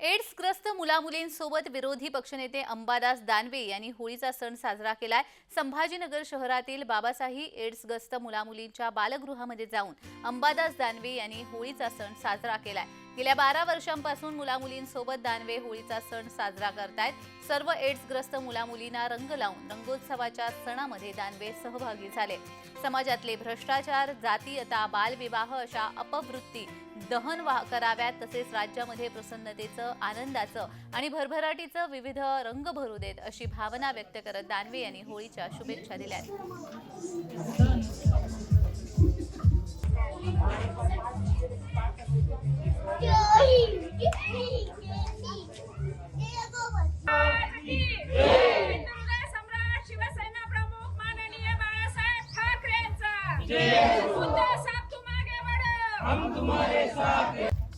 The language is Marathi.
एड्सग्रस्त मुलामुलींसोबत विरोधी पक्षनेते अंबादास दानवे यांनी होळीचा सण साजरा केलाय. संभाजीनगर शहरातील बाबासाही एड्सग्रस्त मुलामुलींच्या बालगृहामध्ये जाऊन अंबादास दानवे यांनी होळीचा सण साजरा केलाय. गेल्या बारा वर्षांपासून मुलामुलींसोबत दानवे होळीचा सण साजरा करतायत. सर्व एड्सग्रस्त मुलामुलींना रंग लावून रंगोत्सवाच्या सणामध्ये दानवे सहभागी झाले. समाजातले भ्रष्टाचार जातीयता बालविवाह अशा अपवृत्ती दहन वा- कराव्यात तसेच राज्यामध्ये प्रसन्नतेचं आनंदाचं आणि भरभराटीचं विविध रंग भरू देत अशी भावना व्यक्त करत दानवे यांनी होळीच्या शुभेच्छा दिल्या जय हो हम तुम्हारे साथ